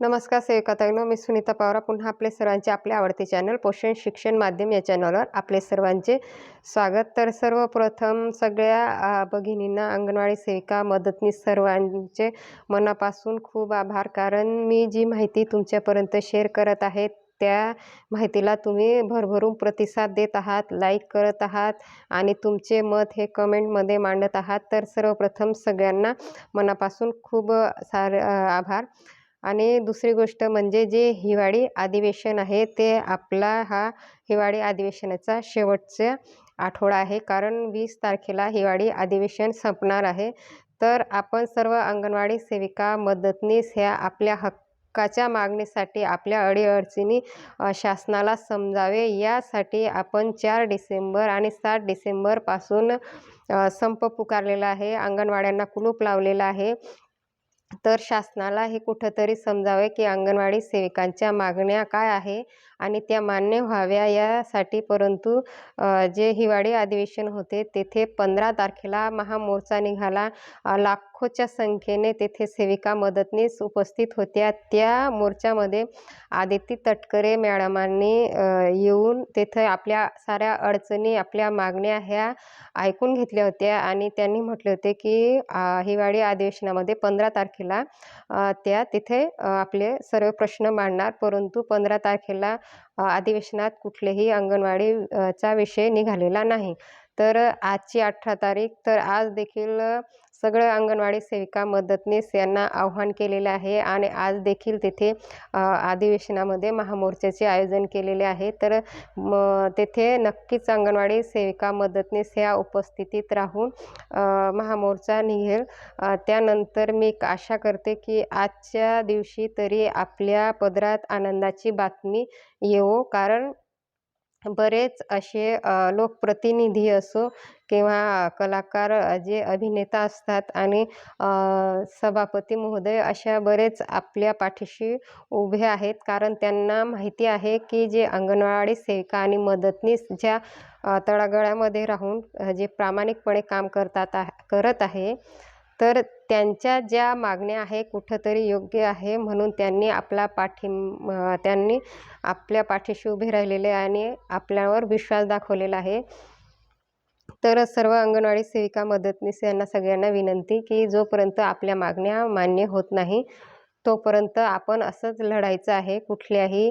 नमस्कार सेविकाताईंनो मी सुनीता पवारा. पुन्हा आपले सर्वांचे आपले आवडते चॅनल पोषण शिक्षण माध्यम या चॅनलवर आपले सर्वांचे स्वागत. तर सर्वप्रथम सगळ्या भगिनींना अंगणवाडी सेविका मदतनीस सर्वांचे मनापासून खूप आभार. कारण मी जी माहिती तुमच्यापर्यंत शेअर करत आहे त्या माहितीला तुम्ही भरभरून प्रतिसाद देत आहात लाईक करत आहात आणि तुमचे मत हे कमेंटमध्ये मांडत आहात. तर सर्वप्रथम सगळ्यांना मनापासून खूप सारे आभार. आणि दुसरी गोष्ट म्हणजे जे हिवाळी अधिवेशन आहे ते आपला हा हिवाळी अधिवेशनाचा शेवटचा आठवडा आहे. कारण वीस तारखेला हिवाळी अधिवेशन संपणार आहे. तर आपण सर्व अंगणवाडी सेविका मदतनीस ह्या आपल्या हक्काच्या मागणीसाठी आपल्या अडीअडचणी शासनाला समजावे. यासाठी आपण चार डिसेंबर आणि सात डिसेंबरपासून संप पुकारलेला आहे. अंगणवाड्यांना कुलूप लावलेला आहे. तर शासनाला हे कुठंतरी समजावे की अंगणवाडी सेविकांच्या मागण्या काय आहे? आणि त्या मान्य व्हाव्या यासाठी परंतु जे हिवाळी अधिवेशन होते तेथे पंधरा तारखेला महामोर्चा निघाला. लाखोच्या संख्येने तेथे सेविका मदतनीस उपस्थित होत्या. त्या मोर्चामध्ये आदिती तटकरे मॅडमांनी येऊन तेथे आपल्या साऱ्या अडचणी आपल्या मागण्या ह्या ऐकून घेतल्या होत्या आणि त्यांनी म्हटले होते की हिवाळी अधिवेशनामध्ये पंधरा तारखेला त्या तिथे आपले सर्व प्रश्न मांडणार. परंतु पंधरा तारखेला अधिवेशनात कुठलेही अंगणवाडी चा विषय निघालेला नाही. तर आजची अठरा तारीख तर आज देखील सगळं अंगणवाडी सेविका मदतनीस यांना आव्हान केलेलं आहे आणि आज देखील तिथे अधिवेशनामध्ये महामोर्चाचे आयोजन केलेले आहे. तर म तेथे नक्कीच अंगणवाडी सेविका मदतनीस ह्या उपस्थितीत राहून महामोर्चा निघेल. त्यानंतर मी एक आशा करते की आजच्या दिवशी तरी आपल्या पदरात आनंदाची बातमी येवो. कारण बरेच असे लोकप्रतिनिधी असो किंवा कलाकार जे अभिनेता असतात आणि सभापती महोदय अशा बरेच आपल्या पाठीशी उभे आहेत. कारण त्यांना माहिती आहे की जे अंगणवाडी सेविका आणि मदतनीस ज्या तळागळ्यामध्ये राहून जे प्रामाणिकपणे काम करतात करत आहे तर त्यांच्या ज्या मागण्या आहे कुठंतरी योग्य आहे म्हणून त्यांनी आपला पाठी त्यांनी आपल्या पाठीशी उभे राहिलेले आणि आपल्यावर विश्वास दाखवलेला आहे. तर सर्व अंगणवाडी सेविका मदतनीस यांना सगळ्यांना विनंती की जोपर्यंत आपल्या मागण्या मान्य होत नाही तोपर्यंत आपण असंच लढायचं आहे. कुठल्याही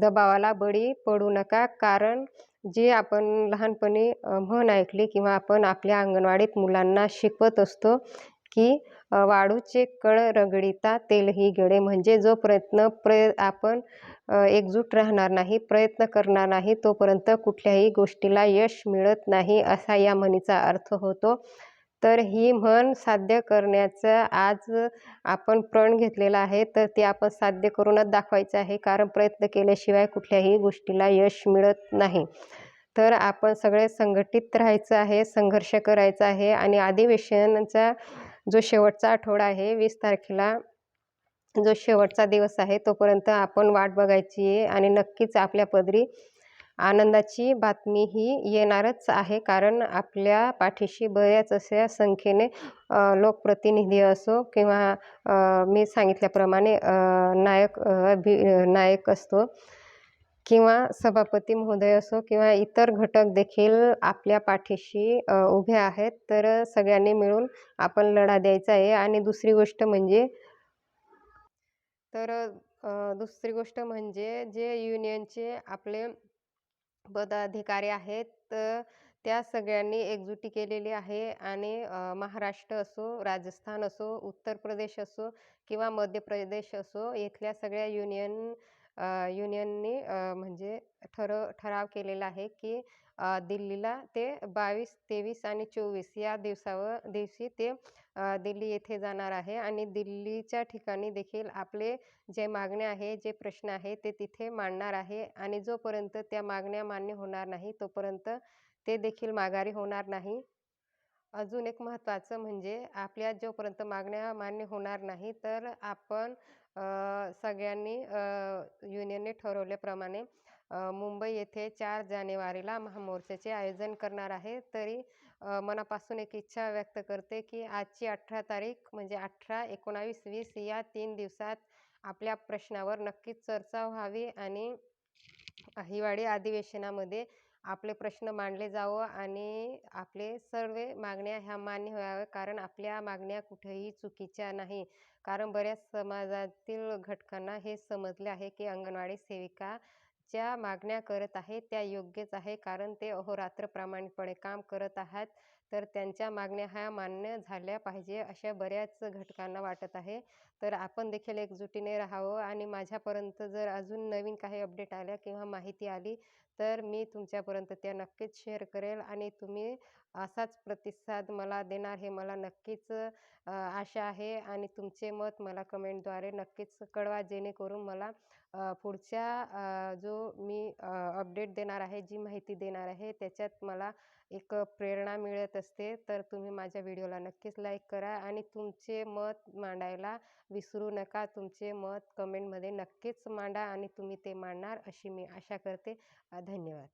दबावाला बळी पडू नका. कारण जे आपण लहानपणी म्हण ऐकली किंवा आपण आपल्या अंगणवाडीत मुलांना शिकवत असतो की वाळूचे कळ रगडिता तेलही गळे. म्हणजे जो प्रयत्न प्रय आपण एकजूट राहणार नाही प्रयत्न करणार नाही तोपर्यंत कुठल्याही गोष्टीला यश मिळत नाही असा या म्हणीचा अर्थ होतो. तर ही म्हण साध्य करण्याचा आज आपण प्रण घेतलेला आहे. तर ते आपण साध्य करूनच दाखवायचं आहे. कारण प्रयत्न केल्याशिवाय कुठल्याही गोष्टीला यश मिळत नाही. तर आपण सगळे संघटित राहायचं आहे संघर्ष करायचा आहे आणि अधिवेशनाचा जो शेवटचा आठवडा आहे वीस तारखेला जो शेवटचा दिवस आहे तोपर्यंत आपण वाट बघायची आहे आणि नक्कीच आपल्या पदरी आनंदाची बातमी ही येणारच आहे. कारण आपल्या पाठीशी बऱ्याच अशा संख्येने लोकप्रतिनिधी असो किंवा मी सांगितल्याप्रमाणे नायक अभि नायक असतो किंवा सभापती महोदय असो किंवा इतर घटक देखील आपल्या पाठीशी उभे आहेत. तर सगळ्यांनी मिळून आपण लढा द्यायचा आहे. आणि दुसरी गोष्ट म्हणजे तर दुसरी गोष्ट म्हणजे जे युनियनचे आपले पदाधिकारी आहेत त्या सगळ्यांनी एकजुटी केलेली आहे आणि महाराष्ट्र असो राजस्थान असो उत्तर प्रदेश असो किंवा मध्य प्रदेश असो इथल्या सगळ्या युनियन युनियनने म्हणजे ठरव ठराव केलेला आहे की दिल्लीला ते बावीस तेवीस आणि चोवीस या दिवसावर दिवशी ते दिल्ली येथे जाणार आहे आणि दिल्लीच्या ठिकाणी देखील आपले जे मागण्या आहे जे प्रश्न आहे ते तिथे मांडणार आहे आणि जोपर्यंत त्या मागण्या मान्य होणार नाही तोपर्यंत ते देखील माघारी होणार नाही. अजून एक महत्त्वाचं म्हणजे आपल्या जोपर्यंत मागण्या मान्य होणार नाही तर आपण सगळ्यांनी युनियनने ठरवल्याप्रमाणे मुंबई येथे चार जानेवारीला महामोर्चाचे आयोजन करणार आहे. तरी मनापासून एक इच्छा व्यक्त करते की आजची अठरा तारीख म्हणजे अठरा एकोणावीस वीस या तीन दिवसात आपल्या प्रश्नावर नक्कीच चर्चा व्हावी आणि हिवाळी अधिवेशनामध्ये आपले प्रश्न मांडले जावं आणि आपले सर्व मागण्या ह्या मान्य व्हाव्या. कारण आपल्या मागण्या कुठेही चुकीच्या नाही. कारण बऱ्याच समाजातील घटकांना हे समजले आहे की अंगणवाडी सेविका ज्या मागण्या करत आहे त्या योग्यच आहे. कारण ते अहोरात्र प्रामाणिकपणे काम करत आहात तर त्यांच्या मागण्या ह्या मान्य झाल्या पाहिजे अशा बऱ्याच घटकांना वाटत आहे. तर आपण देखील एकजुटीने राहावं आणि माझ्यापर्यंत जर अजून नवीन काही अपडेट आल्या किंवा माहिती आली तर मी तुमच्यापर्यंत त्या नक्कीच शेअर करेल आणि तुम्ही असाच प्रतिसाद मला देणार हे मला नक्कीच आशा आहे आणि तुमचे मत मला कमेंटद्वारे नक्कीच कळवा जेणेकरून मला पुढच्या जो मी अपडेट देणार आहे जी माहिती देणार आहे त्याच्यात मला एक प्रेरणा मिळत असते तर तुम्ही माझ्या व्हिडिओला नक्कीच लाईक करा आणि तुमचे मत मांडायला विसरू नका. तुमचे मत कमेंटमध्ये नक्कीच मांडा आणि तुम्ही ते मांडणार अशी मी आशा करते. धन्यवाद.